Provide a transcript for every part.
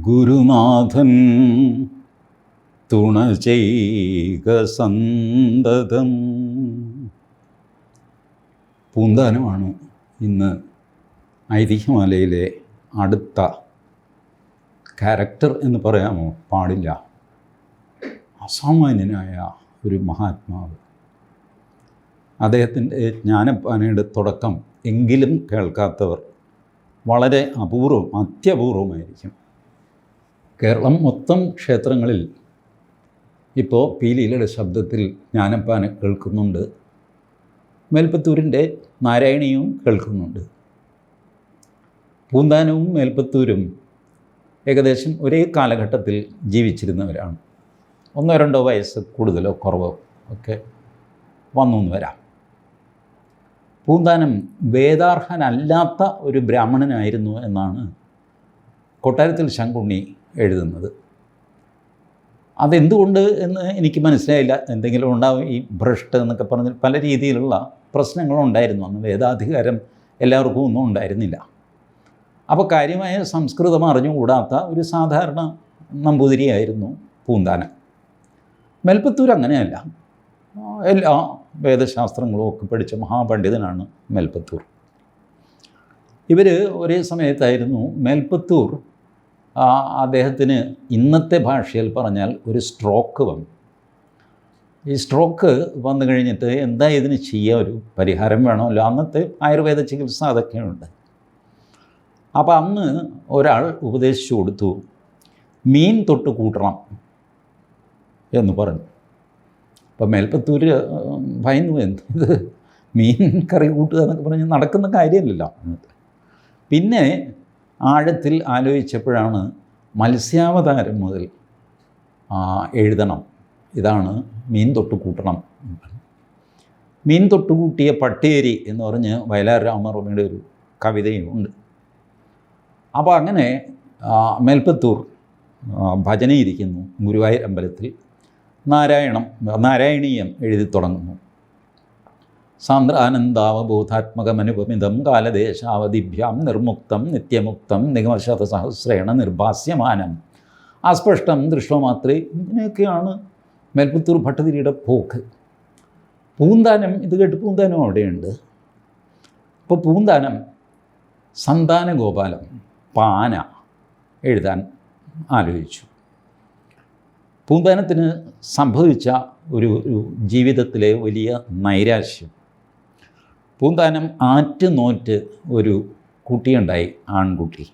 ഗുരുനാഥൻ തുണ ചെയ്ക സന്തതം. പൂന്താനമാണ് ഇന്ന് ഐതിഹ്യമാലയിലെ അടുത്ത ക്യാരക്ടർ എന്ന് പറയാമോ? പാടില്ല. അസാമാന്യനായ ഒരു മഹാത്മാവ്. അദ്ദേഹത്തിന്റെ ജ്ഞാനപ്പാനയുടെ തുടക്കം എങ്കിലും കേൾക്കാത്തവർ വളരെ അപൂർവം അത്യപൂർവമായിരിക്കും. കേരളം മൊത്തം ക്ഷേത്രങ്ങളിൽ ഇപ്പോൾ പീലിയിലയുടെ ശബ്ദത്തിൽ ജ്ഞാനപ്പാന കേൾക്കുന്നുണ്ട്. മേൽപ്പത്തൂരിന്റെ നാരായണിയും കേൾക്കുന്നുണ്ട്. പൂന്താനവും മേൽപ്പത്തൂരും ഏകദേശം ഒരേ കാലഘട്ടത്തിൽ ജീവിച്ചിരുന്നവരാണ്. ഒന്നോ രണ്ടോ വയസ്സ് കൂടുതലോ കുറവോ ഒക്കെ വന്നു എന്ന് വരാം. പൂന്താനം വേദാർഹനല്ലാത്ത ഒരു ബ്രാഹ്മണനായിരുന്നു എന്നാണ് കൊട്ടാരത്തിൽ ശങ്കുണ്ണി എഴുതുന്നത്. അതെന്തുകൊണ്ട് എന്ന് എനിക്ക് മനസ്സിലായില്ല. എന്തെങ്കിലും ഉണ്ടാവും ഈ ഭ്രഷ്ട് എന്നൊക്കെ പറഞ്ഞ് പല രീതിയിലുള്ള പ്രശ്നങ്ങളുണ്ടായിരുന്നു. അന്ന് വേദാധികാരം എല്ലാവർക്കും ഒന്നും ഉണ്ടായിരുന്നില്ല. അപ്പോൾ കാര്യമായ സംസ്കൃതം അറിഞ്ഞുകൂടാത്ത ഒരു സാധാരണ നമ്പൂതിരിയായിരുന്നു പൂന്താനം. മേൽപ്പത്തൂർ അങ്ങനെയല്ല. എല്ലാ വേദശാസ്ത്രങ്ങളും ഒക്കെ പഠിച്ച മഹാപണ്ഡിതനാണ് മേൽപ്പത്തൂർ. ഇവർ ഒരേ സമയത്തായിരുന്നു മേൽപ്പത്തൂർ അദ്ദേഹത്തിന് ഇന്നത്തെ ഭാഷയിൽ പറഞ്ഞാൽ ഒരു സ്ട്രോക്ക് വന്നു. ഈ സ്ട്രോക്ക് വന്നു കഴിഞ്ഞിട്ട് എന്താ ഇതിന് ചെയ്യുക ഒരു പരിഹാരം വേണമല്ലോ അന്നത്തെ ആയുർവേദ ചികിത്സ അതൊക്കെയുണ്ട്. അപ്പോൾ അന്ന് ഒരാൾ ഉപദേശിച്ചു കൊടുത്തു മീൻ തൊട്ട് കൂട്ടണം എന്ന് പറഞ്ഞു. അപ്പം മേൽപ്പത്തൂർ ഭയന്നു എന്ത് ഇത്? മീൻ കറി കൂട്ടുക എന്നൊക്കെ പറഞ്ഞ് നടക്കുന്ന കാര്യമല്ലല്ലോ പിന്നെ ആഴത്തിൽ ആലോചിച്ചപ്പോഴാണ് മത്സ്യാവതാരം മുതൽ എഴുതണം. ഇതാണ് മീൻ തൊട്ട് കൂട്ടണം മീൻ തൊട്ട് കൂട്ടിയ പട്ടേരി എന്ന് പറഞ്ഞ് വയലാർ രാമവർമ്മയുടെ ഒരു കവിതയും ഉണ്ട്. അപ്പോൾ അങ്ങനെ മേൽപ്പത്തൂർ ഭജനയിരിക്കുന്നു ഗുരുവായൂർ അമ്പലത്തിൽ. നാരായണം നാരായണീയം എഴുതി തുടങ്ങുന്നു. സാന്ദ്രാനന്ദാവബോധാത്മകമനുപമിതം കാലദേശാവധിഭ്യാം നിർമുക്തം നിത്യമുക്തം നിഗമശതസഹസ്രേണ നിർഭാസ്യമാനം. അസ്പഷ്ടം ദൃഷ്ടമാത്രേ ഇങ്ങനെയൊക്കെയാണ് മേൽപ്പത്തൂർ ഭട്ടതിരിയുടെ പോക്ക്. പൂന്താനം ഇത് കേട്ട് പൂന്താനം അവിടെയുണ്ട്. അപ്പോൾ പൂന്താനം സന്താന ഗോപാലം പാന എഴുതാൻ ആലോചിച്ചു. പൂന്താനത്തിന് സംഭവിച്ച ഒരു ഒരു ജീവിതത്തിലെ വലിയ നൈരാശ്യം. പൂന്താനം ആറ്റുനോറ്റ് ഒരു കുട്ടിയുണ്ടായി ആൺകുട്ടി.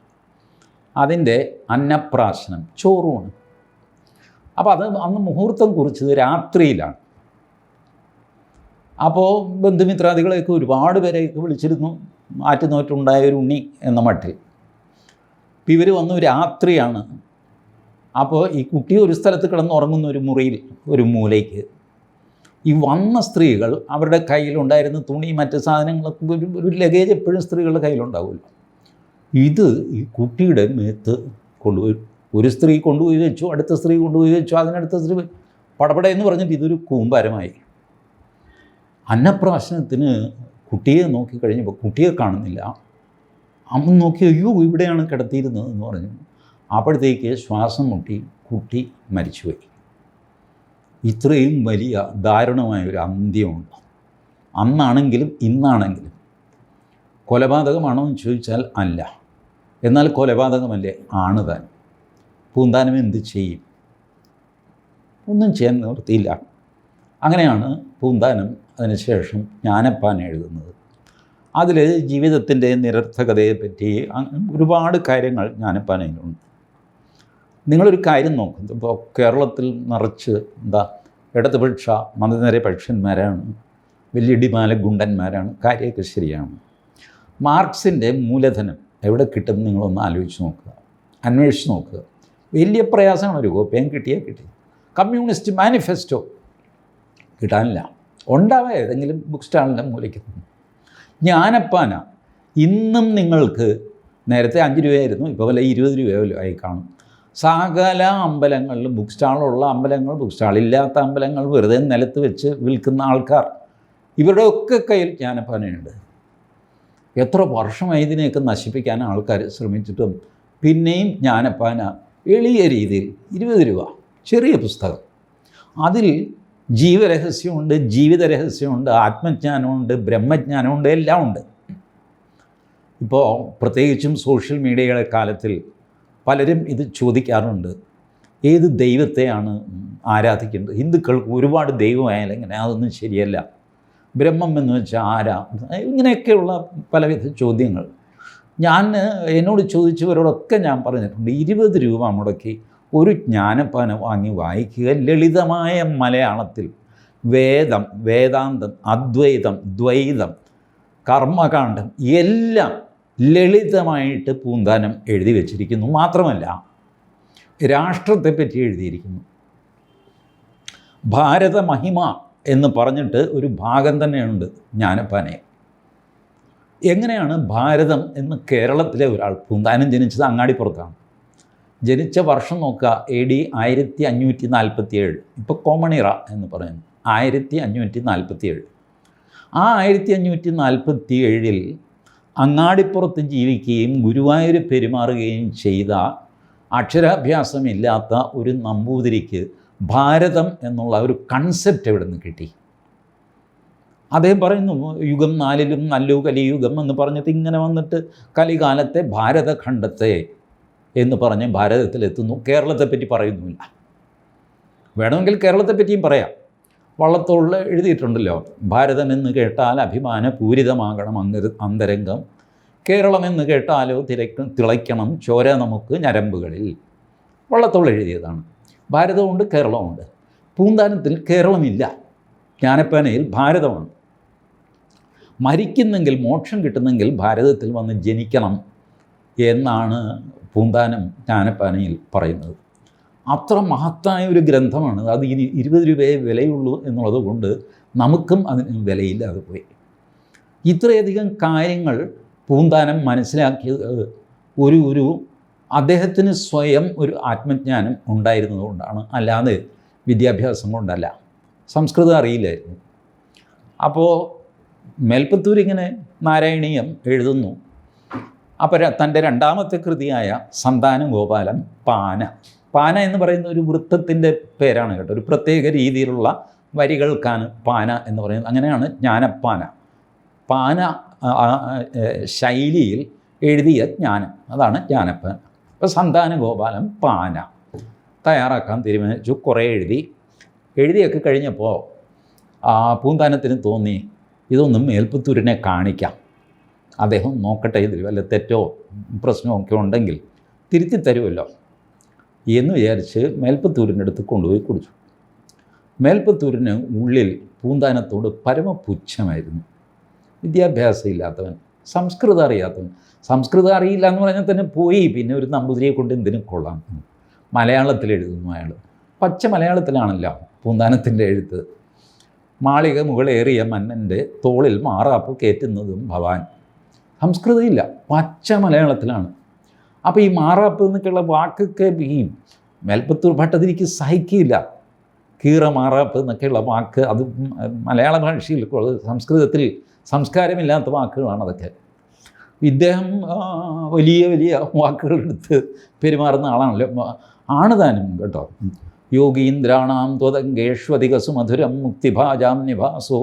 അതിന്റെ അന്നപ്രാശനം ചോറൂണ്. അപ്പോൾ അത് അന്ന് മുഹൂർത്തം കുറിച്ചത് രാത്രിയിലാണ്. അപ്പോൾ ബന്ധുമിത്രാദികളെയൊക്കെ ഒരുപാട് പേരെയൊക്കെ വിളിച്ചിരുന്നു ആറ്റുനോറ്റുണ്ടായ ഒരു ഉണ്ണി എന്ന മട്ടിൽ. അപ്പം ഇവർ വന്നു രാത്രിയാണ്. അപ്പോൾ ഈ കുട്ടി ഒരു സ്ഥലത്ത് കിടന്നുറങ്ങുന്ന ഒരു മുറിയിൽ ഒരു മൂലയ്ക്ക്. ഈ വന്ന സ്ത്രീകൾ അവരുടെ കയ്യിലുണ്ടായിരുന്ന തുണി മറ്റ് സാധനങ്ങളൊക്കെ ഒരു ലഗേജ് എപ്പോഴും സ്ത്രീകളുടെ കയ്യിലുണ്ടാവുമല്ലോ. ഇത് ഈ കുട്ടിയുടെ മേത്ത് കൊണ്ടുപോയി ഒരു സ്ത്രീ കൊണ്ടുപോയി വെച്ചു അടുത്ത സ്ത്രീ കൊണ്ടുപോയി വെച്ചു അതിനടുത്ത സ്ത്രീ പടപട എന്ന് പറഞ്ഞിട്ട് ഇതൊരു കൂമ്പാരമായി. അന്നപ്രാശനത്തിന് കുട്ടിയെ നോക്കി കഴിഞ്ഞപ്പോൾ കുട്ടിയെ കാണുന്നില്ല. അമ്മ നോക്കി അയ്യോ ഇവിടെയാണ് കിടത്തിയിരുന്നത് എന്ന് പറഞ്ഞു. അപ്പോഴത്തേക്ക് ശ്വാസം മുട്ടി കുട്ടി മരിച്ചുപോയി. ഇത്രയും വലിയ ദാരുണമായ ഒരു അന്ത്യമുണ്ട് അന്നാണെങ്കിലും ഇന്നാണെങ്കിലും കൊലപാതകമാണോ എന്ന് ചോദിച്ചാൽ അല്ല. എന്നാൽ കൊലപാതകമല്ലേ? ആണ് താൻ. പൂന്താനം എന്ത് ചെയ്യും? ഒന്നും ചെയ്യാൻ നിവൃത്തിയില്ല. അങ്ങനെയാണ് പൂന്താനം അതിനുശേഷം ജ്ഞാനപ്പാൻ എഴുതുന്നത്. അതിൽ ജീവിതത്തിന്റെ നിരർത്ഥകതയെപ്പറ്റി പറ്റി ഒരുപാട് കാര്യങ്ങൾ ജ്ഞാനപ്പാനയിലുണ്ട് നിങ്ങളൊരു കാര്യം നോക്കും. ഇപ്പോൾ കേരളത്തിൽ നിറച്ച് എന്താ ഇടതുപക്ഷ മതനിര പക്ഷന്മാരാണ് വലിയ ഇടിമാല ഗുണ്ടന്മാരാണ് കാര്യമൊക്കെ ശരിയാണ്. മാർക്സിന്റെ മൂലധനം എവിടെ കിട്ടും നിങ്ങളൊന്ന് ആലോചിച്ച് നോക്കുക. അന്വേഷിച്ച് നോക്കുക. വലിയ പ്രയാസമാണ് ഒരു കോപ്പിയം കിട്ടിയാൽ കിട്ടി. കമ്മ്യൂണിസ്റ്റ് മാനിഫെസ്റ്റോ കിട്ടാനില്ല. ഉണ്ടാവുക ഏതെങ്കിലും ബുക്ക് സ്റ്റാളിന്റെ മൂലയ്ക്ക്. ജ്ഞാനപ്പാന ഇന്നും നിങ്ങൾക്ക് നേരത്തെ അഞ്ച് രൂപയായിരുന്നു ഇപ്പോൾ വല്ല ഇരുപത് രൂപയോ ആയി കാണും. സകല അമ്പലങ്ങളിലും ബുക്ക് സ്റ്റാളുള്ള അമ്പലങ്ങൾ ബുക്ക് സ്റ്റാളില്ലാത്ത അമ്പലങ്ങൾ വെറുതെ നിലത്ത് വെച്ച് വിൽക്കുന്ന ആൾക്കാർ. ഇവരുടെ ഇവരുടെയൊക്കെ കയ്യിൽ ജ്ഞാനപ്പാനയുണ്ട്. എത്ര വർഷമായി ഇതിനെയൊക്കെ നശിപ്പിക്കാൻ ആൾക്കാർ ശ്രമിച്ചിട്ടും പിന്നെയും ജ്ഞാനപ്പാന എളിയ രീതിയിൽ ഇരുപത് രൂപ ചെറിയ പുസ്തകം. അതിൽ ജീവരഹസ്യമുണ്ട് ജീവിത രഹസ്യമുണ്ട് ആത്മജ്ഞാനമുണ്ട് ബ്രഹ്മജ്ഞാനമുണ്ട് എല്ലാം ഉണ്ട് ഇപ്പോൾ പ്രത്യേകിച്ചും സോഷ്യൽ മീഡിയയുടെ കാലത്തിൽ പലരും ഇത് ചോദിക്കാറുണ്ട്. ഏത് ദൈവത്തെയാണ് ആരാധിക്കേണ്ടത്? ഹിന്ദുക്കൾക്ക് ഒരുപാട് ദൈവമായാലും ഇങ്ങനെ അതൊന്നും ശരിയല്ല. ബ്രഹ്മം എന്ന് വെച്ചാൽ ആരാ? ഇങ്ങനെയൊക്കെയുള്ള പലവിധ ചോദ്യങ്ങൾ. ഞാൻ എന്നോട് ചോദിച്ചവരോടൊക്കെ ഞാൻ പറഞ്ഞിട്ടുണ്ട് ഇരുപത് രൂപ മുടക്കി ഒരു ജ്ഞാനപ്പാന വാങ്ങി വായിക്കുക. ലളിതമായ മലയാളത്തിൽ വേദം വേദാന്തം അദ്വൈതം ദ്വൈതം കർമ്മകാന്ഡം എല്ലാം ലളിതമായിട്ട് പൂന്താനം എഴുതി വച്ചിരിക്കുന്നു. മാത്രമല്ല രാഷ്ട്രത്തെപ്പറ്റി എഴുതിയിരിക്കുന്നു. ഭാരത മഹിമ എന്ന് പറഞ്ഞിട്ട് ഒരു ഭാഗം തന്നെയുണ്ട് ജ്ഞാനപ്പാനെ. എങ്ങനെയാണ് ഭാരതം എന്ന് കേരളത്തിലെ ഒരാൾ പൂന്താനം ജനിച്ചത് അങ്ങാടിപ്പുറത്താണ്. ജനിച്ച വർഷം നോക്കുക എ ഡി ആയിരത്തി അഞ്ഞൂറ്റി നാൽപ്പത്തി ഏഴ് ഇപ്പോൾ കോമണിറ എന്ന് പറയുന്നു. ആയിരത്തി അഞ്ഞൂറ്റി നാൽപ്പത്തി ഏഴ് ആ ആയിരത്തി അഞ്ഞൂറ്റി നാൽപ്പത്തി ഏഴിൽ അങ്ങാടിപ്പുറത്ത് ജീവിക്കുകയും ഗുരുവായൂർ പെരുമാറുകയും ചെയ്ത അക്ഷരാഭ്യാസമില്ലാത്ത ഒരു നമ്പൂതിരിക്ക് ഭാരതം എന്നുള്ള ഒരു കൺസെപ്റ്റ് എവിടെ നിന്ന് കിട്ടി? അദ്ദേഹം പറയുന്നു യുഗം നാലിലും നല്ലു കലിയുഗം എന്ന് പറഞ്ഞിട്ട് ഇങ്ങനെ വന്നിട്ട് കലികാലത്തെ ഭാരതഖണ്ഡത്തെ എന്ന് പറഞ്ഞ് ഭാരതത്തിലെത്തുന്നു. കേരളത്തെപ്പറ്റി പറയുന്നുമില്ല. വേണമെങ്കിൽ കേരളത്തെപ്പറ്റിയും പറയാം. വള്ളത്തോളിൽ എഴുതിയിട്ടുണ്ടല്ലോ ഭാരതം എന്ന് കേട്ടാൽ അഭിമാന പൂരിതമാകണം അങ്ങ് അന്തരംഗം. കേരളം എന്ന് കേട്ടാലോ തിരക്ക് തിളയ്ക്കണം ചോര നമുക്ക് ഞരമ്പുകളിൽ. വള്ളത്തോൾ എഴുതിയതാണ്. ഭാരതമുണ്ട് കേരളമുണ്ട്. പൂന്താനത്തിൽ കേരളമില്ല. ജ്ഞാനപ്പേനയിൽ ഭാരതമാണ്. മരിക്കുന്നെങ്കിൽ മോക്ഷം കിട്ടുന്നെങ്കിൽ ഭാരതത്തിൽ വന്ന് ജനിക്കണം എന്നാണ് പൂന്താനം ജ്ഞാനപ്പാനയിൽ പറയുന്നത്. അത്ര മഹത്തായ ഒരു ഗ്രന്ഥമാണ്. അത് ഇനി ഇരുപത് രൂപയെ വിലയുള്ളൂ എന്നുള്ളത് കൊണ്ട് നമുക്കും അതിന് വിലയില്ലാതെ പോയി. ഇത്രയധികം കാര്യങ്ങൾ പൂന്താനം മനസ്സിലാക്കിയത് ഒരു ഒരു അദ്ദേഹത്തിന് സ്വയം ഒരു ആത്മജ്ഞാനം ഉണ്ടായിരുന്നതുകൊണ്ടാണ് അല്ലാതെ വിദ്യാഭ്യാസം കൊണ്ടല്ല. സംസ്കൃതം അറിയില്ലായിരുന്നു. അപ്പോൾ മേൽപ്പത്തൂർ ഇങ്ങനെ നാരായണീയം എഴുതുന്നു. അപ്പോൾ തന്റെ രണ്ടാമത്തെ കൃതിയായ സന്താന ഗോപാലൻ പാന. പാന എന്ന് പറയുന്ന ഒരു വൃത്തത്തിന്റെ പേരാണ് കേട്ടോ. ഒരു പ്രത്യേക രീതിയിലുള്ള വരികൾക്കാണ് പാന എന്ന് പറയുന്നത്. അങ്ങനെയാണ് ജ്ഞാനപ്പാന. പാന ശൈലിയിൽ എഴുതിയ ജ്ഞാനം. അതാണ് ജ്ഞാനപ്പാന. അപ്പോൾ സന്താന ഗോപാലൻ പാന തയ്യാറാക്കാൻ തീരുമാനിച്ചു. കുറേ എഴുതി. എഴുതിയൊക്കെ കഴിഞ്ഞപ്പോൾ ആ പൂന്താനത്തിന് തോന്നി ഇതൊന്നും മേൽപ്പത്തൂരിനെ കാണിക്കാം. അദ്ദേഹം നോക്കട്ടെ ഇതിൽ വല്ല തെറ്റോ പ്രശ്നമോ ഒക്കെ ഉണ്ടെങ്കിൽ തിരുത്തി തരുമല്ലോ. എന്ന് വിചാരിച്ച് മേൽപ്പത്തൂരിന്റെ അടുത്ത് കൊണ്ടുപോയി കുടിച്ചു. മേൽപ്പത്തൂരിന് ഉള്ളിൽ പൂന്താനത്തോട് പരമപുച്ഛമായിരുന്നു. വിദ്യാഭ്യാസം ഇല്ലാത്തവൻ സംസ്കൃതം അറിയാത്തവൻ. സംസ്കൃതം അറിയില്ല എന്ന് പറഞ്ഞാൽ തന്നെ പോയി പിന്നെ ഒരു നമ്പൂതിരിയെ കൊണ്ട് എന്തിനും കൊള്ളാം മലയാളത്തിൽ എഴുതുന്നു അയാൾ. പച്ച മലയാളത്തിലാണല്ലോ പൂന്താനത്തിന്റെ എഴുത്ത്. മാളിക മുകളേറിയ മന്നന്റെ തോളിൽ മാറാപ്പ് കയറ്റുന്നതും ഭവാൻ. സംസ്കൃതമില്ല പച്ച മലയാളത്തിലാണ്. അപ്പോൾ ഈ മാറാപ്പ് എന്നൊക്കെയുള്ള വാക്കൊക്കെ ഈ മേൽപ്പത്തൂർ ഭട്ടതിരിക്ക് സഹിക്കില്ല. കീറ മാറാപ്പ് എന്നൊക്കെയുള്ള വാക്ക് അത് മലയാള ഭാഷയിൽ സംസ്കൃതത്തിൽ സംസ്കാരമില്ലാത്ത വാക്കുകളാണ് അതൊക്കെ. ഇദ്ദേഹം വലിയ വലിയ വാക്കുകൾ എടുത്ത് പെരുമാറുന്ന ആളാണല്ലോ. ആണ് താനും കേട്ടോ. യോഗീന്ദ്രാണാം ത്വതങ്കേഷ്വധികസു മധുരം മുക്തിഭാജാം നിവാസോ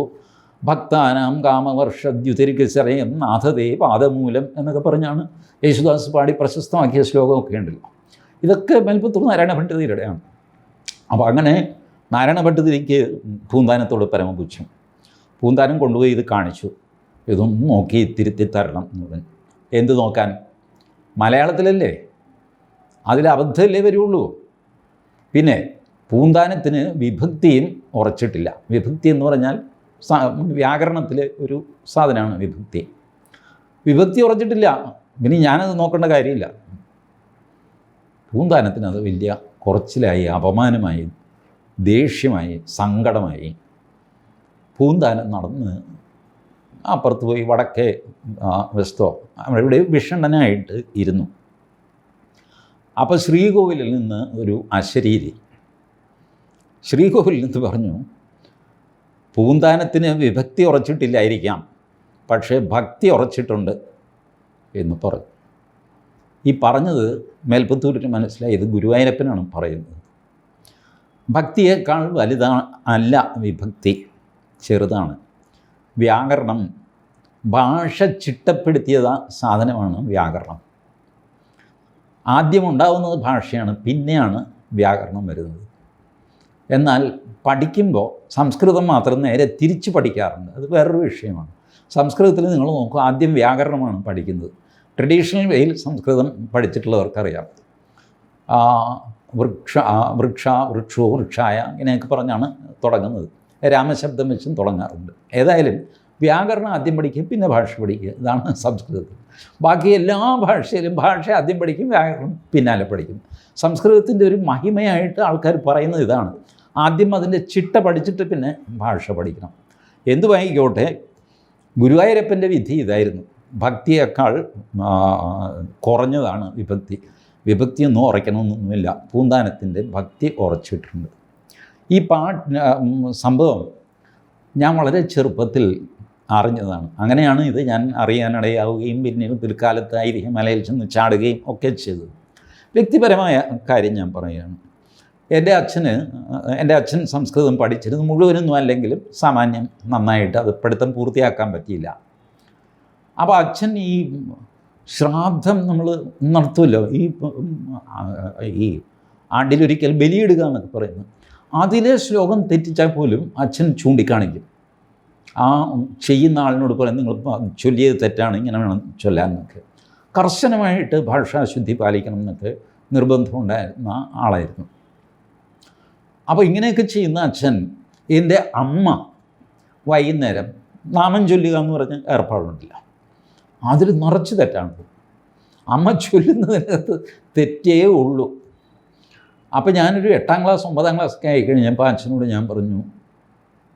ഭക്താനാം കാമവർഷദ്യുതിരികശരയം നാഥതേ പാദമൂലം എന്നൊക്കെ പറഞ്ഞാണ് യേശുദാസ് പാടി പ്രശസ്തമാക്കിയ ശ്ലോകമൊക്കെ ഉണ്ടല്ലോ. ഇതൊക്കെ മേൽപ്പത്തൂർ നാരായണ ഭട്ടതിരിയുടെയാണ് അപ്പോൾ അങ്ങനെ നാരായണ ഭട്ടതിരിക്ക് പൂന്താനത്തോട് പരമപുച്ഛം. പൂന്താനം കൊണ്ടുപോയി ഇത് കാണിച്ചു. ഇതൊന്നും നോക്കി തിരുത്തി തരണം എന്ന് പറഞ്ഞു എന്ത് നോക്കാൻ? മലയാളത്തിലല്ലേ? അതിൽ അബദ്ധമല്ലേ വരുള്ളൂ? പിന്നെ പൂന്താനത്തിന് വിഭക്തിയും ഉറച്ചിട്ടില്ല. വിഭക്തി എന്ന് പറഞ്ഞാൽ വ്യാകരണത്തിലെ ഒരു സാധനമാണ് വിഭക്തി. വിഭക്തി ഉറച്ചിട്ടില്ല. പിന്നെ ഞാനത് നോക്കേണ്ട കാര്യമില്ല. പൂന്താനത്തിന് അത് വലിയ കുറച്ചിലായി അപമാനമായി ദേഷ്യമായി സങ്കടമായി പൂന്താനം നടന്ന് അപ്പുറത്ത് പോയി വടക്കേ വെസ്റ്റോ അവിടെ വിഷണ്ണനായിട്ട് ഇരുന്നു. അപ്പോൾ ശ്രീകോവിലിൽ നിന്ന് ഒരു അശരീരി. ശ്രീകോവിലിൽ നിന്ന് പറഞ്ഞു പൂന്താനത്തിന് വിഭക്തി ഉറച്ചിട്ടില്ലായിരിക്കാം. പക്ഷേ ഭക്തി ഉറച്ചിട്ടുണ്ട് എന്ന് പറഞ്ഞു ഈ പറഞ്ഞത് മേൽപ്പത്തൂരിന് മനസ്സിലായി. ഇത് ഗുരുവായൂരപ്പനാണ് പറയുന്നത്. ഭക്തിയേക്കാൾ വലുതാണ് അല്ല വിഭക്തി. ചെറുതാണ്. വ്യാകരണം ഭാഷ ചിട്ടപ്പെടുത്തിയ സാധനമാണ് വ്യാകരണം. ആദ്യം ഉണ്ടാവുന്നത് ഭാഷയാണ്. പിന്നെയാണ് വ്യാകരണം വരുന്നത്. എന്നാൽ പഠിക്കുമ്പോൾ സംസ്കൃതം മാത്രം നേരെ തിരിച്ച് പഠിക്കാറുണ്ട്. അത് വേറൊരു വിഷയമാണ്. സംസ്കൃതത്തിൽ നിങ്ങൾ നോക്കുക ആദ്യം വ്യാകരണമാണ് പഠിക്കുന്നത്. ട്രഡീഷണൽ വേയിൽ സംസ്കൃതം പഠിച്ചിട്ടുള്ളവർക്കറിയാം. വൃക്ഷ വൃക്ഷ വൃക്ഷോ വൃക്ഷായ ഇങ്ങനെയൊക്കെ പറഞ്ഞാണ് തുടങ്ങുന്നത്. രാമശബ്ദം വെച്ചും തുടങ്ങാറുണ്ട്. ഏതായാലും വ്യാകരണം ആദ്യം പഠിക്കും പിന്നെ ഭാഷ പഠിക്കുക ഇതാണ് സംസ്കൃതത്തിൽ. ബാക്കി എല്ലാ ഭാഷയിലും ഭാഷ ആദ്യം പഠിക്കും വ്യാകരണം പിന്നാലെ പഠിക്കും. സംസ്കൃതത്തിന്റെ ഒരു മഹിമയായിട്ട് ആൾക്കാർ പറയുന്നത് ഇതാണ്. ആദ്യം അതിന്റെ ചിട്ട പഠിച്ചിട്ട് പിന്നെ ഭാഷ പഠിക്കണം. എന്തുമായിക്കോട്ടെ ഗുരുവായൂരപ്പന്റെ വിധി ഇതായിരുന്നു. ഭക്തിയേക്കാൾ കുറഞ്ഞതാണ് വിഭക്തി. വിഭക്തിയൊന്നും ഉറയ്ക്കണമെന്നൊന്നുമില്ല. പൂന്താനത്തിന്റെ ഭക്തി ഉറച്ചിട്ടുണ്ട്. ഈ പാട്ട് സംഭവം ഞാൻ വളരെ ചെറുപ്പത്തിൽ അറിഞ്ഞതാണ്. അങ്ങനെയാണ് ഇത് ഞാൻ അറിയാനിടയാവുകയും പിന്നീട് പിൽക്കാലത്ത് ഐതിഹ്യ മലയിൽ ചെന്ന് ചാടുകയും ഒക്കെ ചെയ്തത്. വ്യക്തിപരമായ കാര്യം ഞാൻ പറയുകയാണ്. എന്റെ അച്ഛന് എന്റെ അച്ഛൻ സംസ്കൃതം പഠിച്ചിരുന്നു. മുഴുവനൊന്നും അല്ലെങ്കിലും സാമാന്യം നന്നായിട്ട് അത് പഠിത്തം പൂർത്തിയാക്കാൻ പറ്റിയില്ല. അപ്പോൾ അച്ഛൻ ഈ ശ്രാദ്ധം നമ്മൾ നടത്തുമല്ലോ? ഈ ഈ ആണ്ടിലൊരിക്കൽ ബലിയിടുക എന്നൊക്കെ പറയുന്നു. അതിലെ ശ്ലോകം തെറ്റിച്ചാൽ പോലും അച്ഛൻ ചൂണ്ടിക്കാണിക്കും. ആ ചെയ്യുന്ന ആളിനോട് പറയും നിങ്ങൾ ചൊല്ലിയത് തെറ്റാണ് ഇങ്ങനെ വേണം ചൊല്ലാൻ എന്നൊക്കെ. കർശനമായിട്ട് ഭാഷാശുദ്ധി പാലിക്കണം എന്നൊക്കെ നിർബന്ധമുണ്ടായിരുന്ന ആളായിരുന്നു. അപ്പോൾ ഇങ്ങനെയൊക്കെ ചെയ്യുന്ന അച്ഛൻ എന്റെ അമ്മ വൈകുന്നേരം നാമം ചൊല്ലുക എന്ന് പറഞ്ഞ ഏർപ്പാടുണ്ടില്ല. അതിൽ നിറച്ച് തെറ്റാണ്. അമ്മ ചൊല്ലുന്നതിനകത്ത് തെറ്റേ ഉള്ളൂ. അപ്പോൾ ഞാനൊരു എട്ടാം ക്ലാസ് ഒമ്പതാം ക്ലാസ് ഒക്കെ ആയിക്കഴിഞ്ഞപ്പോൾ അച്ഛനോട് ഞാൻ പറഞ്ഞു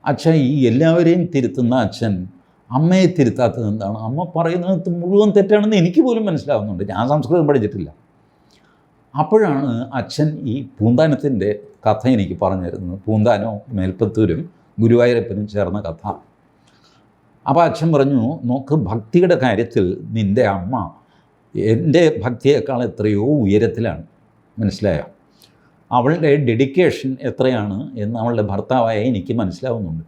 അച്ഛൻ ഈ എല്ലാവരെയും തിരുത്തുന്ന അച്ഛൻ അമ്മയെ തിരുത്താത്തത് എന്താണ്? അമ്മ പറയുന്നത് മുഴുവൻ തെറ്റാണെന്ന് എനിക്ക് പോലും മനസ്സിലാവുന്നുണ്ട്. ഞാൻ സംസ്കൃതം പഠിച്ചിട്ടില്ല. അപ്പോഴാണ് അച്ഛൻ ഈ പൂന്താനത്തിന്റെ കഥ എനിക്ക് പറഞ്ഞു തരുന്നത്. പൂന്താനോ മേൽപ്പത്തൂരും ഗുരുവായൂരപ്പനും ചേർന്ന കഥ. അപ്പോൾ അച്ഛൻ പറഞ്ഞു നോക്ക് ഭക്തിയുടെ കാര്യത്തിൽ നിന്റെ അമ്മ എന്റെ ഭക്തിയേക്കാൾ എത്രയോ ഉയരത്തിലാണ്. മനസ്സിലായോ? അവളുടെ ഡെഡിക്കേഷൻ എത്രയാണ് എന്ന് അവളുടെ ഭർത്താവായ എനിക്ക് മനസ്സിലാവുന്നുണ്ട്.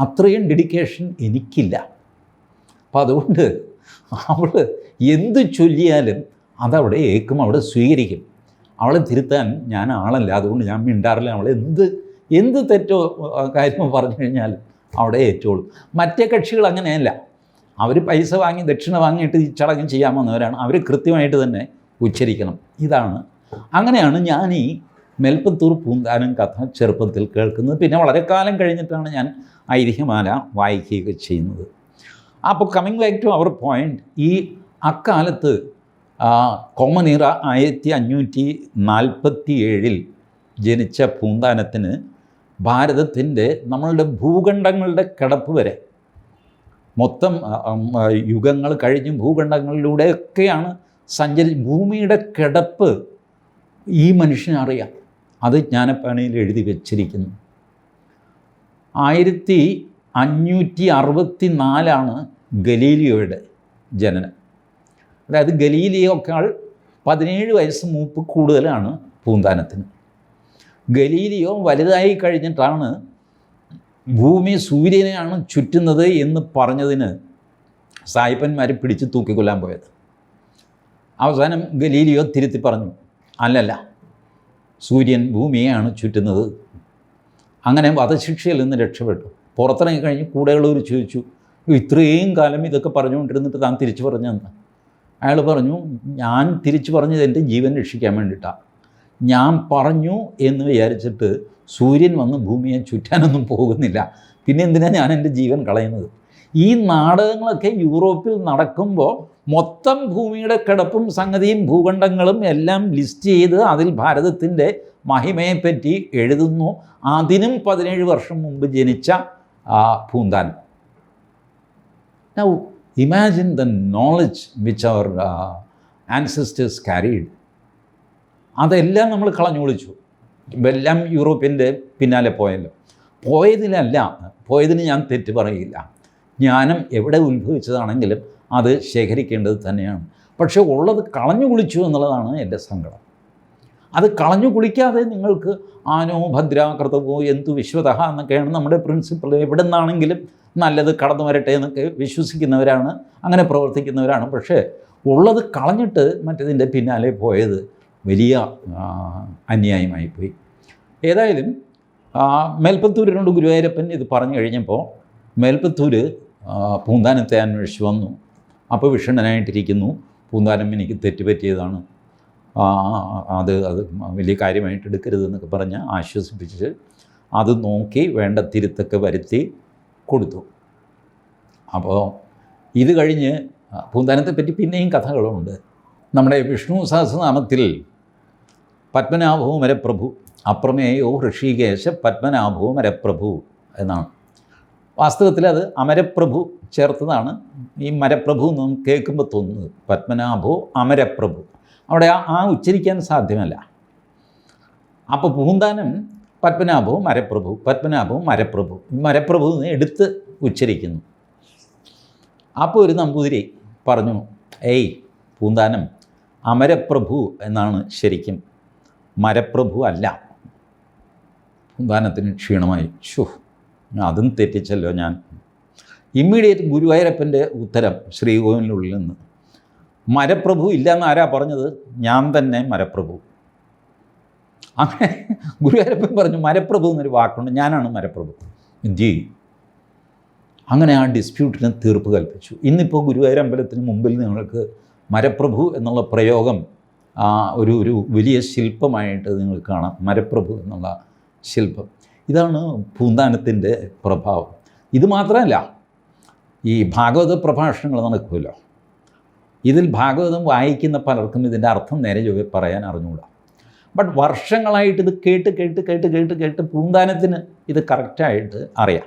അത്രയും ഡെഡിക്കേഷൻ എനിക്കില്ല. അപ്പം അതുകൊണ്ട് അവൾ എന്ത് ചൊല്ലിയാലും അതവിടെ ഏക്കും അവിടെ സ്വീകരിക്കും. അവളെ തിരുത്താൻ ഞാൻ ആളല്ല. അതുകൊണ്ട് ഞാൻ മിണ്ടാറില്ല. അവൾ എന്ത് എന്ത് തെറ്റോ കാര്യം കാര്യമോ പറഞ്ഞു കഴിഞ്ഞാൽ അവിടെ ഏറ്റോളും മറ്റേ കക്ഷികൾ അങ്ങനെയല്ല. അവർ പൈസ വാങ്ങി ദക്ഷിണ വാങ്ങിയിട്ട് ഈ ചടങ്ങ് ചെയ്യാമെന്നവരാണ് അവർ കൃത്യമായിട്ട് തന്നെ ഉച്ചരിക്കണം. ഇതാണ്. അങ്ങനെയാണ് ഞാൻ ഈ മെൽപ്പത്തൂർ പൂന്താനം കഥ ചെറുപ്പത്തിൽ കേൾക്കുന്നത്. പിന്നെ വളരെ കാലം കഴിഞ്ഞിട്ടാണ് ഞാൻ ഐതിഹ്യമാല വായിക്കുകയൊക്കെ ചെയ്യുന്നത്. അപ്പോൾ coming back to our point ഈ അക്കാലത്ത് കോമനീറ ആയിരത്തി അഞ്ഞൂറ്റി നാൽപ്പത്തി ഏഴിൽ ജനിച്ച പൂന്താനത്തിന് ഭാരതത്തിന്റെ നമ്മളുടെ ഭൂഖണ്ഡങ്ങളുടെ കിടപ്പ് വരെ. മൊത്തം യുഗങ്ങൾ കഴിഞ്ഞും ഭൂഖണ്ഡങ്ങളിലൂടെയൊക്കെയാണ് സഞ്ചരി ഭൂമിയുടെ കിടപ്പ് ഈ മനുഷ്യനറിയാം അത് ജ്ഞാനപ്പാണിയിൽ എഴുതി വച്ചിരിക്കുന്നു. ആയിരത്തി അഞ്ഞൂറ്റി അറുപത്തി നാലാണ് ഗലീലിയോയുടെ ജനനം. അതായത് ഗലീലിയോക്കാൾ പതിനേഴ് വയസ്സ് മൂപ്പ് കൂടുതലാണ് പൂന്താനത്തിന്. ഗലീലിയോ വലുതായി കഴിഞ്ഞിട്ടാണ് ഭൂമി സൂര്യനെയാണ് ചുറ്റുന്നത് എന്ന് പറഞ്ഞതിന് സായിപ്പന്മാരെ പിടിച്ച് തൂക്കിക്കൊല്ലാൻ പോയത്. അവസാനം ഗലീലിയോ തിരുത്തി പറഞ്ഞു അല്ലല്ല സൂര്യൻ ഭൂമിയെയാണ് ചുറ്റുന്നത്. അങ്ങനെ വധശിക്ഷയിൽ നിന്ന് രക്ഷപ്പെട്ടു. പുറത്തിറങ്ങി കഴിഞ്ഞ് കൂടെയുള്ളവർ ചോദിച്ചു ഇത്രയും കാലം ഇതൊക്കെ പറഞ്ഞുകൊണ്ടിരുന്നിട്ട് താൻ തിരിച്ചു പറഞ്ഞെന്താ? അയാൾ പറഞ്ഞു ഞാൻ തിരിച്ചു പറഞ്ഞത് എന്റെ ജീവൻ രക്ഷിക്കാൻ വേണ്ടിയിട്ടാണ് ഞാൻ പറഞ്ഞു എന്ന് വിചാരിച്ചിട്ട് സൂര്യൻ വന്ന് ഭൂമിയെ ചുറ്റാനൊന്നും പോകുന്നില്ല. പിന്നെ എന്തിനാണ് ഞാൻ എന്റെ ജീവൻ കളയുന്നത്? ഈ നാടകങ്ങളൊക്കെ യൂറോപ്പിൽ നടക്കുമ്പോൾ മൊത്തം ഭൂമിയുടെ കിടപ്പും സംഗതിയും ഭൂഖണ്ഡങ്ങളും എല്ലാം ലിസ്റ്റ് ചെയ്ത് അതിൽ ഭാരതത്തിന്റെ മഹിമയെപ്പറ്റി എഴുതുന്നു. അതിനും പതിനേഴ് വർഷം മുമ്പ് ജനിച്ച ആ, പൂന്താൻ imagine the knowledge which our uh, ancestors. അതെല്ലാം നമ്മൾ കളഞ്ഞു വിളിച്ചു എല്ലാം യൂറോപ്യന്റെ പിന്നാലെ പോയല്ലോ. പോയതിലല്ല പോയതിന് ഞാൻ തെറ്റ് പറയില്ല. ജ്ഞാനം എവിടെ ഉത്ഭവിച്ചതാണെങ്കിലും അത് ശേഖരിക്കേണ്ടത് തന്നെയാണ്. പക്ഷേ ഉള്ളത് കളഞ്ഞു കുളിച്ചു എന്നുള്ളതാണ് എന്റെ സങ്കടം. അത് കളഞ്ഞു കുളിക്കാതെ നിങ്ങൾക്ക് ആനോ ഭദ്രാകൃതവോ എന്തു വിശ്വത എന്നൊക്കെയാണ് നമ്മുടെ പ്രിൻസിപ്പൾ എവിടെ നിന്നാണെങ്കിലും നല്ലത് കടന്നു വരട്ടെ എന്നൊക്കെ വിശ്വസിക്കുന്നവരാണ് അങ്ങനെ പ്രവർത്തിക്കുന്നവരാണ്. പക്ഷേ ഉള്ളത് കളഞ്ഞിട്ട് മറ്റതിന്റെ പിന്നാലെ പോയത് വലിയ അന്യായമായി പോയി. ഏതായാലും മേൽപ്പത്തൂരിനോട് ഗുരുവായൂരപ്പൻ ഇത് പറഞ്ഞു കഴിഞ്ഞപ്പോൾ മേൽപ്പത്തൂര് പൂന്താനത്തെ അന്വേഷിച്ച് വന്നു. അപ്പോൾ വിഷണ്ണനായിട്ടിരിക്കുന്നു. പൂന്താനം എനിക്ക് തെറ്റുപറ്റിയതാണ്. അത് അത് വലിയ കാര്യമായിട്ട് എടുക്കരുത് എന്നൊക്കെ പറഞ്ഞ് ആശ്വസിപ്പിച്ച് അത് നോക്കി വേണ്ട തിരുത്തൊക്കെ വരുത്തി കൊടുത്തു. അപ്പോൾ ഇത് കഴിഞ്ഞ് പൂന്താനത്തെ പറ്റി പിന്നെയും കഥകളുണ്ട്. നമ്മുടെ വിഷ്ണു സഹസ്രനാമത്തിൽ പത്മനാഭവും മരപ്രഭു അപ്രമേയോ ഋഷികേശ പത്മനാഭവും മരപ്രഭു എന്നാണ്. വാസ്തവത്തിൽ അത് അമരപ്രഭു ചേർത്തതാണ്. ഈ മരപ്രഭു എന്ന് കേൾക്കുമ്പോൾ തോന്നുന്നത്. പത്മനാഭോ അമരപ്രഭു. അവിടെ ആ ഉച്ചരിക്കാൻ സാധ്യമല്ല. അപ്പോൾ പൂന്താനം പത്മനാഭവും മരപ്രഭു പത്മനാഭവും മരപ്രഭു മരപ്രഭു എന്ന് എടുത്ത് ഉച്ചരിക്കുന്നു. അപ്പോൾ ഒരു നമ്പൂതിരി പറഞ്ഞു ഏയ് പൂന്താനം അമരപ്രഭു എന്നാണ് ശരിക്കും. മരപ്രഭു അല്ല. പൂന്താനത്തിന് ക്ഷീണമായി. ഷോ അതും തെറ്റിച്ചല്ലോ ഞാൻ. ഇമ്മീഡിയറ്റ് ഗുരുവായൂരപ്പന്റെ ഉത്തരം ശ്രീകോവിലിനുള്ളിൽ നിന്ന്. മരപ്രഭു ഇല്ലയെന്ന് ആരാ പറഞ്ഞത്? ഞാൻ തന്നെ മരപ്രഭു. അങ്ങനെ ഗുരുവായൂരപ്പൻ പറഞ്ഞു മരപ്രഭു എന്നൊരു വാക്കുണ്ട്. ഞാനാണ് മരപ്രഭു. ജി. അങ്ങനെ ആ ഡിസ്പ്യൂട്ടിന് തീർപ്പ് കൽപ്പിച്ചു. ഇന്നിപ്പോൾ ഗുരുവായൂർ അമ്പലത്തിന് മുമ്പിൽ നിങ്ങൾക്ക് മരപ്രഭു എന്നുള്ള പ്രയോഗം ഒരു ഒരു വലിയ ശില്പമായിട്ട് നിങ്ങൾ കാണാം. മരപ്രഭു എന്നുള്ള ശില്പം. ഇതാണ് പൂന്താനത്തിന്റെ പ്രഭാവം. ഇത് മാത്രമല്ല ഈ ഭാഗവത പ്രഭാഷണങ്ങൾ നടക്കുമല്ലോ. ഇതിൽ ഭാഗവതം വായിക്കുന്ന പലർക്കും ഇതിന്റെ അർത്ഥം നേരെ ചൊവ്വെ പറയാൻ അറിഞ്ഞുകൂടാ. ബട്ട് വർഷങ്ങളായിട്ട് ഇത് കേട്ട് കേട്ട് കേട്ട് കേട്ട് കേട്ട് പൂന്താനത്തിന് ഇത് കറക്റ്റായിട്ട് അറിയാം.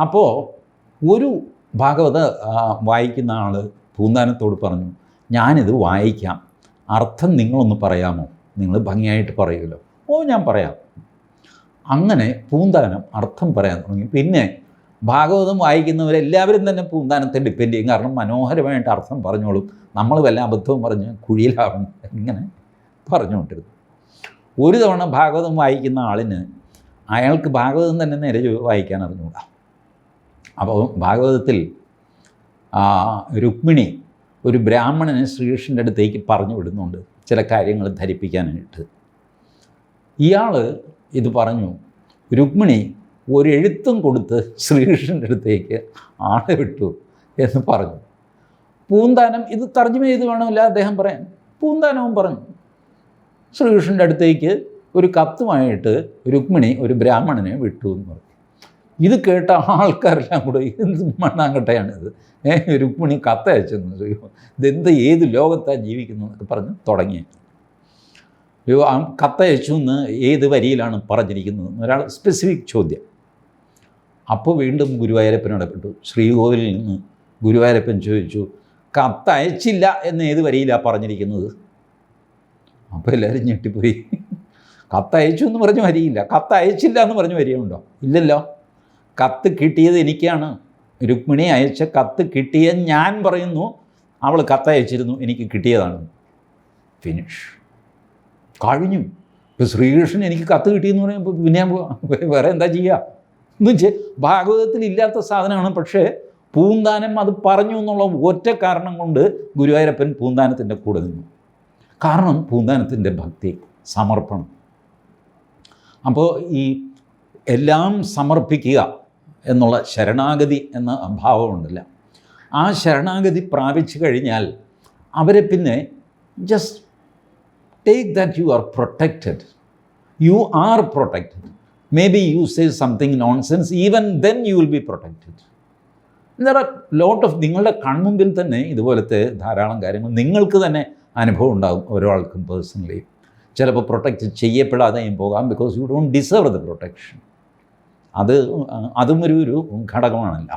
അപ്പോൾ ഒരു ഭാഗവത വായിക്കുന്ന ആൾ പൂന്താനത്തോട് പറഞ്ഞു ഞാനിത് വായിക്കാം. അർത്ഥം നിങ്ങളൊന്ന് പറയാമോ? നിങ്ങൾ ഭംഗിയായിട്ട് പറയുമല്ലോ. ഓ ഞാൻ പറയാം. അങ്ങനെ പൂന്താനം അർത്ഥം പറയാൻ തുടങ്ങി. പിന്നെ ഭാഗവതം വായിക്കുന്നവരെല്ലാവരും തന്നെ പൂന്താനത്തെ ഡിപ്പെൻഡ് ചെയ്യും. കാരണം മനോഹരമായിട്ട് അർത്ഥം പറഞ്ഞോളും. നമ്മൾ വല്ല അബദ്ധവും പറഞ്ഞ് കുഴിയിലാവും ഇങ്ങനെ പറഞ്ഞുകൊണ്ടിരുന്നു. ഒരു തവണ ഭാഗവതം വായിക്കുന്ന ആളിന് അയാൾക്ക് ഭാഗവതം തന്നെ നേരെ വായിക്കാൻ അറിഞ്ഞുകൂടാ. അപ്പോൾ ഭാഗവതത്തിൽ രുക്മിണി ഒരു ബ്രാഹ്മണനെ ശ്രീകൃഷ്ണന്റെ അടുത്തേക്ക് പറഞ്ഞു വിടുന്നുണ്ട്. ചില കാര്യങ്ങൾ ധരിപ്പിക്കാനായിട്ട്. ഇയാൾ ഇത് പറഞ്ഞു രുക്മിണി ഒരെഴുത്തും കൊടുത്ത് ശ്രീകൃഷ്ണന്റെ അടുത്തേക്ക് ആളെ വിട്ടു എന്ന് പറഞ്ഞു. പൂന്താനം ഇത് തർജമ ചെയ്ത് വേണമല്ല അദ്ദേഹം പറയാൻ. പൂന്താനവും പറഞ്ഞു. ശ്രീകൃഷ്ണന്റെ അടുത്തേക്ക് ഒരു കത്തുമായിട്ട് രുക്മിണി ഒരു ബ്രാഹ്മണനെ വിട്ടു എന്ന് പറഞ്ഞു. ഇത് കേട്ട ആൾക്കാരെല്ലാം കൂടെ എന്ത് മണ്ണാങ്കട്ടയാണിത്? ഏ രുക്മിണി കത്തയച്ചെന്ന് പറയും ഇതെന്ത് ഏത് ലോകത്താണ് ജീവിക്കുന്നു എന്നൊക്കെ പറഞ്ഞ് തുടങ്ങി. കത്തയച്ചു എന്ന് ഏത് വരിയിലാണ് പറഞ്ഞിരിക്കുന്നത് ഒരാൾ സ്പെസിഫിക് ചോദ്യം. അപ്പോൾ വീണ്ടും ഗുരുവായൂരപ്പൻ ഇടപെട്ടു ശ്രീകോവിലിൽ നിന്ന് ഗുരുവായൂരപ്പൻ ചോദിച്ചു കത്തയച്ചില്ല എന്ന് ഏത് വരിയിലാണ് പറഞ്ഞിരിക്കുന്നത്? അപ്പോൾ എല്ലാവരും ഞെട്ടിപ്പോയി. കത്തയച്ചു എന്ന് പറഞ്ഞ് വരിയില്ല. കത്തയച്ചില്ല എന്ന് പറഞ്ഞ് വരിയുണ്ടോ? ഇല്ലല്ലോ. കത്ത് കിട്ടിയത് എനിക്കാണ്. രുക്മിണി അയച്ച കത്ത് കിട്ടിയ ഞാൻ പറയുന്നു. അവൾ കത്തയച്ചിരുന്നു. എനിക്ക് കിട്ടിയതാണ്. ഫിനിഷ് കഴിഞ്ഞു. ഇപ്പോൾ ശ്രീകൃഷ്ണൻ എനിക്ക് കത്ത് കിട്ടിയെന്ന് പറയുമ്പോൾ പിന്നെ വേറെ എന്താ ചെയ്യുക എന്ന് വെച്ചാൽ ഭാഗവതത്തിൽ ഇല്ലാത്ത സാധനമാണ് പക്ഷേ പൂന്താനം അത് പറഞ്ഞു എന്നുള്ള ഒറ്റ കാരണം കൊണ്ട് ഗുരുവായൂരപ്പൻ പൂന്താനത്തിന്റെ കൂടെ നിന്നു. കാരണം പൂന്താനത്തിന്റെ ഭക്തി സമർപ്പണം. അപ്പോൾ ഈ എല്ലാം സമർപ്പിക്കുക എന്നുള്ള ശരണാഗതി എന്ന അഭാവമുണ്ടല്ല ആ ശരണാഗതി പ്രാപിച്ചു കഴിഞ്ഞാൽ അവരെ പിന്നെ just take that you are protected you are protected may be you say something nonsense even then you will be protected എന്താ ലോട്ട് ഓഫ് നിങ്ങളുടെ കൺമുമ്പിൽ തന്നെ ഇതുപോലത്തെ ധാരാളം കാര്യങ്ങൾ നിങ്ങൾക്ക് തന്നെ അനുഭവം ഉണ്ടാകും ഓരോ ആൾക്കും പേഴ്സണലി ചിലപ്പോൾ പ്രൊട്ടക്റ്റ് ചെയ്യപ്പെടാതെയും പോകാം because you don't deserve the protection അത് അതും ഒരു ഒരു ഘടകമാണല്ല.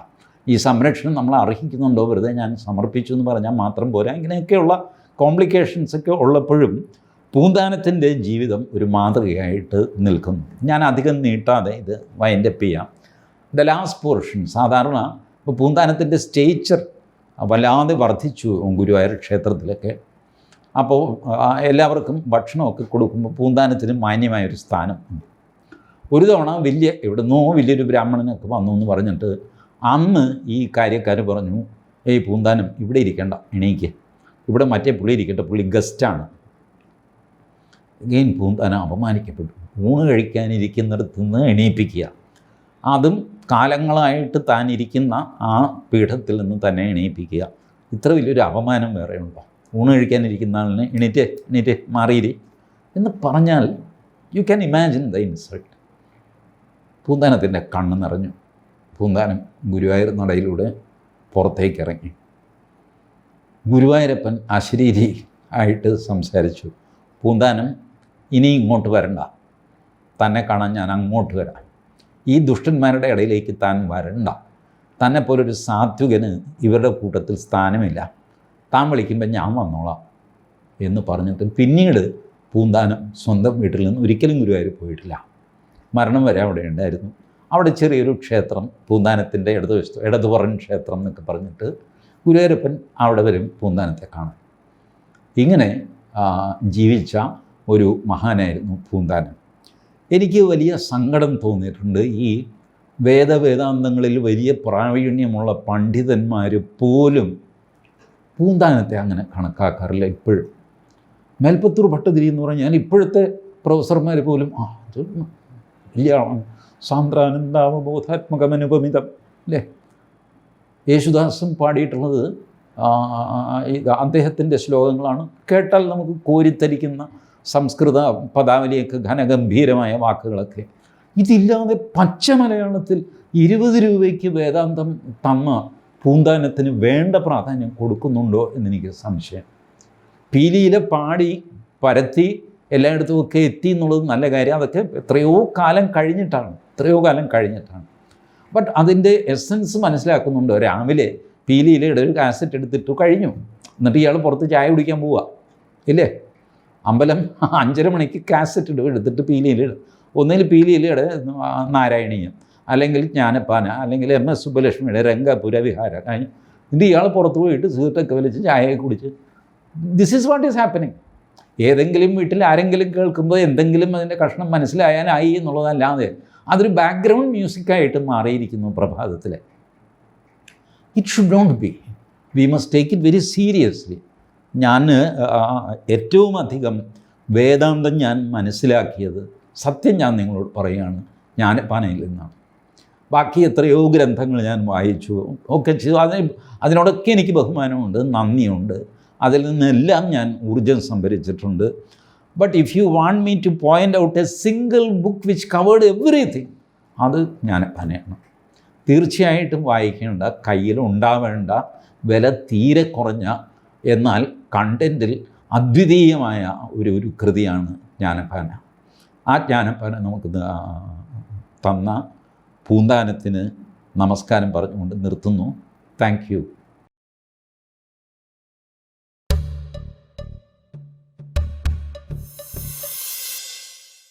ഈ സംരക്ഷണം നമ്മൾ അർഹിക്കുന്നുണ്ടോ? വെറുതെ ഞാൻ സമർപ്പിച്ചു എന്ന് പറഞ്ഞാൽ മാത്രം പോരാ. ഇങ്ങനെയൊക്കെയുള്ള കോംപ്ലിക്കേഷൻസൊക്കെ ഉള്ളപ്പോഴും പൂന്താനത്തിന്റെ ജീവിതം ഒരു മാതൃകയായിട്ട് നിൽക്കുന്നു. ഞാൻ അധികം നീട്ടാതെ ഇത് വൈൻഡപ്പ് ചെയ്യാം. ദ ലാസ്റ്റ് പോർഷൻ സാധാരണ ഇപ്പോൾ പൂന്താനത്തിന്റെ സ്റ്റേച്ചർ വല്ലാതെ വർദ്ധിച്ചു ഗുരുവായൂർ ക്ഷേത്രത്തിലൊക്കെ. അപ്പോൾ എല്ലാവർക്കും ഭക്ഷണമൊക്കെ കൊടുക്കുമ്പോൾ പൂന്താനത്തിന് മാന്യമായൊരു സ്ഥാനം ഉണ്ട്. ഒരു തവണ വലിയ എവിടെ നിന്നോ വലിയൊരു ബ്രാഹ്മണനൊക്കെ വന്നു എന്ന് പറഞ്ഞിട്ട് അന്ന് ഈ കാര്യക്കാർ പറഞ്ഞു ഏയ് പൂന്താനം ഇവിടെ ഇരിക്കണ്ട എണീക്ക്. ഇവിടെ മറ്റേ പുള്ളി ഇരിക്കട്ടെ പുള്ളി ഗസ്റ്റാണ് എഗെയിൻ പൂന്താനം അപമാനിക്കപ്പെട്ടു ഊണ് കഴിക്കാനിരിക്കുന്നിടത്ത് നിന്ന് എണീപ്പിക്കുക. അതും കാലങ്ങളായിട്ട് താൻ ഇരിക്കുന്ന ആ പീഠത്തിൽ നിന്ന് തന്നെ എണീപ്പിക്കുക. ഇത്ര വലിയൊരു അപമാനം വേറെ ഉണ്ടോ ഊണ് കഴിക്കാനിരിക്കുന്ന ആളിനെ എണീറ്റ് എണീറ്റ് മാറിയിരി എന്ന് പറഞ്ഞാൽ you can imagine the insult പൂന്താനത്തിന്റെ കണ്ണ് നിറഞ്ഞു. പൂന്താനം ഗുരുവായൂർ നടയിലൂടെ പുറത്തേക്ക് ഇറങ്ങി ഗുരുവായൂരപ്പൻ അശരീരി ആയിട്ട് സംസാരിച്ചു. പൂന്താനം ഇനി ഇങ്ങോട്ട് വരണ്ട. തന്നെ കാണാൻ ഞാൻ അങ്ങോട്ട് വരാം. ഈ ദുഷ്ടന്മാരുടെ ഇടയിലേക്ക് താൻ വരണ്ട. തന്നെ പോലൊരു സാത്വികന് ഇവരുടെ കൂട്ടത്തിൽ സ്ഥാനമില്ല. താൻ വിളിക്കുമ്പോൾ ഞാൻ വന്നോളാം എന്ന് പറഞ്ഞിട്ട് പിന്നീട് പൂന്താനം സ്വന്തം വീട്ടിൽ നിന്ന് ഒരിക്കലും ഗുരുവായൂർ പോയിട്ടില്ല. മരണം വരെ അവിടെ ഉണ്ടായിരുന്നു. അവിടെ ചെറിയൊരു ക്ഷേത്രം പൂന്താനത്തിന്റെ ഇടതുവശത്ത് ഇടതുപറൻ ക്ഷേത്രം എന്നൊക്കെ പറഞ്ഞിട്ട് ഗുരുവായൂരപ്പൻ അവിടെ വരും പൂന്താനത്തെ കാണാൻ. ഇങ്ങനെ ജീവിച്ച ഒരു മഹാനായിരുന്നു പൂന്താനം എനിക്ക് വലിയ സങ്കടം തോന്നിയിട്ടുണ്ട്. ഈ വേദവേദാന്തങ്ങളിൽ വലിയ പ്രാവീണ്യമുള്ള പണ്ഡിതന്മാർ പോലും പൂന്താനത്തെ അങ്ങനെ കണക്കാക്കാറില്ല ഇപ്പോഴും. മേൽപ്പത്തൂർ ഭട്ടതിരി എന്ന് പറഞ്ഞാൽ ഇപ്പോഴത്തെ പ്രൊഫസർമാർ പോലും ആ അത് വലിയ സാന്ദ്രാനന്ദാവബോധാത്മകമനുപമിതം. അല്ലേ? യേശുദാസും പാടിയിട്ടുള്ളത് അദ്ദേഹത്തിന്റെ ശ്ലോകങ്ങളാണ്. കേട്ടാൽ നമുക്ക് കോരിത്തരിക്കുന്ന സംസ്കൃത പദാവലിയൊക്കെ ഘനഗംഭീരമായ വാക്കുകളൊക്കെ. ഇതില്ലാതെ പച്ച മലയാളത്തിൽ ഇരുപത് രൂപയ്ക്ക് വേദാന്തം തന്ന പൂന്താനത്തിന് വേണ്ട പ്രാധാന്യം കൊടുക്കുന്നുണ്ടോ എന്നെനിക്ക് സംശയം. പീലിയിൽ പാടി പരത്തി എല്ലായിടത്തും ഒക്കെ എത്തി എന്നുള്ളത് നല്ല കാര്യം. അതൊക്കെ എത്രയോ കാലം കഴിഞ്ഞിട്ടാണ്. എത്രയോ കാലം കഴിഞ്ഞിട്ടാണ്. ബട്ട് അതിന്റെ എസൻസ് മനസ്സിലാക്കുന്നുണ്ട്. രാവിലെ പീലിയിലെ ഒരു കാസറ്റ് എടുത്തിട്ട് കഴിഞ്ഞു. എന്നിട്ട് ഇയാൾ പുറത്ത് ചായ കുടിക്കാൻ പോവുക. ഇല്ലേ? അമ്പലം അഞ്ചര മണിക്ക് കാസറ്റ് ഇടും എടുത്തിട്ട് പീലിയിലിടും ഒന്നിൽ പീലിയിലിട നാരായണീയം അല്ലെങ്കിൽ ജ്ഞാനപ്പാന അല്ലെങ്കിൽ എം എസ് സുബ്ബലക്ഷ്മിയുടെ രംഗപുര വിഹാര. കഴിഞ്ഞ് എന്നിട്ട് ഇയാൾ പുറത്ത് പോയിട്ട് സീട്ടൊക്കെ വലിച്ച് ചായയൊക്കെ കുടിച്ച്. This is what is happening ഏതെങ്കിലും വീട്ടിൽ ആരെങ്കിലും കേൾക്കുമ്പോൾ എന്തെങ്കിലും അതിന്റെ കഷ്ണം മനസ്സിലായാലായി എന്നുള്ളതല്ലാതെ അതൊരു ബാക്ക്ഗ്രൗണ്ട് മ്യൂസിക്കായിട്ട് മാറിയിരിക്കുന്നു പ്രഭാതത്തിലെ. It should not be we must take it very seriously ഞാൻ ഏറ്റവും അധികം വേദാന്തം ഞാൻ മനസ്സിലാക്കിയത് സത്യം ഞാൻ നിങ്ങളോട് പറയുകയാണ്. ജ്ഞാനപ്പാനയിൽ നിന്നാണ്. ബാക്കി എത്രയോ ഗ്രന്ഥങ്ങൾ ഞാൻ വായിച്ചു. ഒക്കെ ചെയ്തു. അതിന് അതിനോടൊക്കെ എനിക്ക് ബഹുമാനമുണ്ട് നന്ദിയുണ്ട്. അതിൽ നിന്നെല്ലാം ഞാൻ ഊർജം സംഭരിച്ചിട്ടുണ്ട്. But if you want me to point out a single book which covered everything അത് ഞാൻ പനയാണ്. തീർച്ചയായിട്ടും വായിക്കേണ്ട കയ്യിൽ ഉണ്ടാവേണ്ട വില തീരെ കുറഞ്ഞ എന്നാൽ കണ്ടന്റിൽ അദ്വിതീയമായ ഒരു ഒരു കൃതിയാണ് ജ്ഞാനപ്പാന ആ ജ്ഞാനപ്പാന നമുക്ക് തന്ന പൂന്താനത്തിന് നമസ്കാരം പറഞ്ഞുകൊണ്ട് നിർത്തുന്നു. താങ്ക്